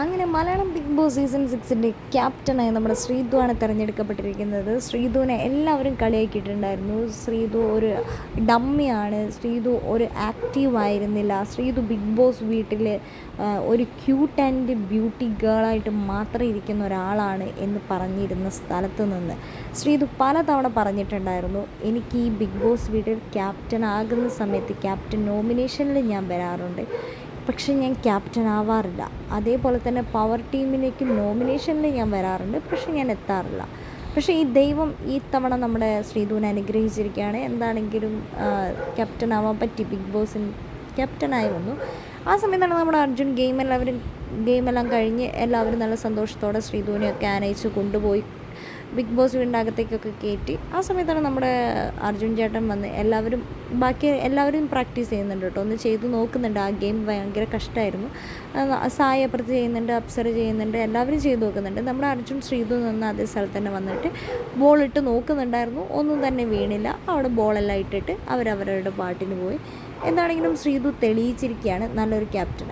അങ്ങനെ Malayalam big boss season സിക്സിന്റെ ക്യാപ്റ്റനായി നമ്മുടെ ശ്രീധുവാണ് തിരഞ്ഞെടുക്കപ്പെട്ടിരിക്കുന്നത്. ശ്രീധുവിനെ എല്ലാവരും കളിയാക്കിയിട്ടുണ്ടായിരുന്നു. ശ്രീധു ഒരു ഡമ്മിയാണ്. ശ്രീധു ഒരു ആക്റ്റീവ് ആയിരുന്നില്ല. ശ്രീധു ബിഗ് ബോസ് വീട്ടിൽ ഒരു ക്യൂട്ട് ആൻഡ് ബ്യൂട്ടി ഗേളായിട്ട് മാത്രം ഇരിക്കുന്ന ഒരാളാണ് എന്ന് പറഞ്ഞിരുന്ന സ്ഥലത്ത് നിന്ന് ശ്രീധു പലതവണ പറഞ്ഞിട്ടുണ്ടായിരുന്നു എനിക്ക് ഈ ബിഗ് ബോസ് വീട്ടിൽ ക്യാപ്റ്റൻ ആകുന്ന സമയത്ത് ക്യാപ്റ്റൻ നോമിനേഷനിൽ ഞാൻ വരാറുണ്ട്. പക്ഷേ ഞാൻ ക്യാപ്റ്റൻ ആവാറില്ല. അതേപോലെ തന്നെ പവർ ടീമിലേക്ക് നോമിനേഷനിൽ ഞാൻ വരാറുണ്ട്. പക്ഷേ ഞാൻ എത്താറില്ല. പക്ഷേ ഈ ദൈവം ഈ തവണ നമ്മുടെ ശ്രീധുവിനെ അനുഗ്രഹിച്ചിരിക്കുകയാണ്. എന്താണെങ്കിലും ക്യാപ്റ്റൻ ആവാൻ പറ്റി ബിഗ് ബോസിൻ ക്യാപ്റ്റനായി വന്നു. ആ സമയത്താണ് നമ്മുടെ അർജുൻ ഗെയിം എല്ലാവരും ഗെയിമെല്ലാം കഴിഞ്ഞ് എല്ലാവരും നല്ല സന്തോഷത്തോടെ ശ്രീധുവിനെയൊക്കെ ആനയിച്ച് കൊണ്ടുപോയി. ബിഗ് ബോസ് വീടിനകത്തേക്കൊക്കെ കയറ്റി ആ സമയത്താണ് നമ്മുടെ അർജുൻ ചേട്ടൻ വന്ന് എല്ലാവരും ബാക്കി എല്ലാവരും പ്രാക്ടീസ് ചെയ്യുന്നുണ്ട് കേട്ടോ. ഒന്ന് ചെയ്ത് നോക്കുന്നുണ്ട്. ആ ഗെയിം ഭയങ്കര കഷ്ടമായിരുന്നു. സായ അപ്പുറത്ത് ചെയ്യുന്നുണ്ട് അപ്സർ ചെയ്യുന്നുണ്ട് എല്ലാവരും ചെയ്ത് നോക്കുന്നുണ്ട്. നമ്മുടെ അർജുൻ ശ്രീതു നിന്ന് അതേ സ്ഥലത്ത് തന്നെ വന്നിട്ട് ബോൾ ഇട്ട് നോക്കുന്നുണ്ടായിരുന്നു. ഒന്നും തന്നെ വീണില്ല. അവിടെ ബോളെല്ലാം ഇട്ടിട്ട് അവരവരുടെ പാട്ടിന് പോയി. എന്താണെങ്കിലും ശ്രീതു തെളിയിച്ചിരിക്കുകയാണ്. നല്ലൊരു ക്യാപ്റ്റൻ